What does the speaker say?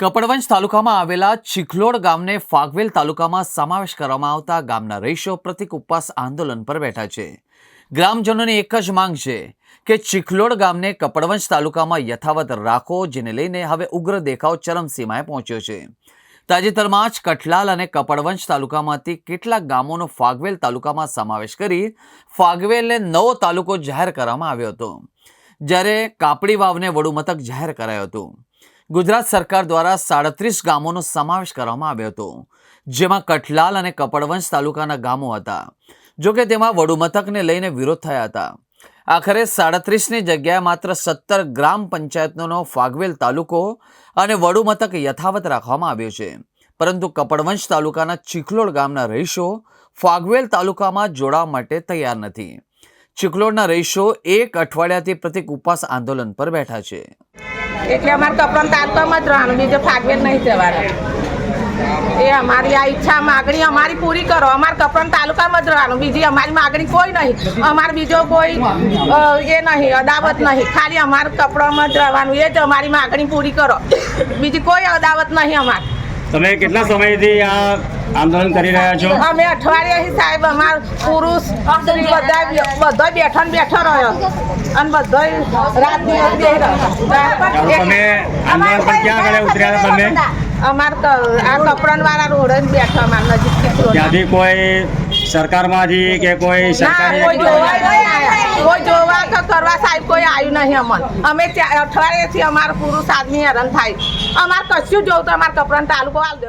કપડવંજ તાલુકામાં આવેલા ચીખલોડ ગામને ફાગવેલ તાલુકામાં સમાવેશ કરવામાં આવતા ગામના રહીશો પ્રતિક ઉપવાસ આંદોલન પર બેઠા છે. ગ્રામજનોની એક જ માંગ છે કે ચીખલોડ ગામને કપડવંજ તાલુકામાં યથાવત રાખો, જેને લઈને હવે ઉગ્ર દેખાવ ચરમસીમાએ પહોંચ્યો છે. તાજેતરમાં જ કઠલાલ અને કપડવંશ તાલુકામાંથી કેટલાક ગામોનો ફાગવેલ તાલુકામાં સમાવેશ કરી ફાગવેલને નવો તાલુકો જાહેર કરવામાં આવ્યો હતો, જ્યારે કાપડી વાવને વડુ મથક જાહેર કરાયું હતું. ગુજરાત સરકાર દ્વારા સાડત્રીસ ગામોનો સમાવેશ કરવામાં આવ્યો હતો, જેમાં કઠલાલ અને કપડવંશ તાલુકાના ગામો હતા જોકે તેમાં વડુ મથકને લઈને વિરોધ થયા હતા. આખરે સાડત્રીસની જગ્યાએ માત્ર સત્તર ગ્રામ પંચાયતનો ફાગવેલ તાલુકો અને વડુ મથક યથાવત રાખવામાં આવ્યો છે. પરંતુ કપડવંશ તાલુકાના ચીખલોડ ગામના રહીશો ફાગવેલ તાલુકામાં જોડાવા માટે તૈયાર નથી. ચીખલોડના રહીશો એક અઠવાડિયાથી પ્રતિક ઉપવાસ આંદોલન પર બેઠા છે. એટલે અમારે કપડાં તાલુકામાં જ રહેવાનું. બીજે ફાગવેલ નહીં જવાનું. એ અમારી આ ઈચ્છા, માગણી અમારી પૂરી કરો. અમારે કપરાન તાલુકામાં જ રહેવાનું. બીજી અમારી માગણી કોઈ નહીં. અમારે બીજો કોઈ એ નહીં, અદાવત નહીં. ખાલી અમારે કપડામાં જ રહેવાનું. એ જ અમારી માગણી પૂરી કરો. બીજી કોઈ અદાવત નહીં અમારે. તમે કેટલા સમયથી આ આંદોલન કરી રહ્યા છો? અમે અઠવાડિયાથી સાહેબ અમાર પુરુષ સ્ત્રી બધા બધા બેઠો ને બેઠો રહ્યો. અને બધા રાત દિવસ બેહી રહ્યો. તમે આંદોલન પર ક્યાં આગળ ઉતર્યા હતા તમે? અમાર આ કપડાં વાળા રોડ ને બેઠો અમાર નજીક ત્યાંથી કોઈ સરકારમાંથી કે કોઈ સરકારી કોઈ જોવા કરવા સાહેબ નહીં અમન. અમે અઠવાડિયેથી અમારો પુરુષ આદમી હેરાન થાય. અમારે કશું જોવું તો અમારે કપડાં તાલુકો હાલ દો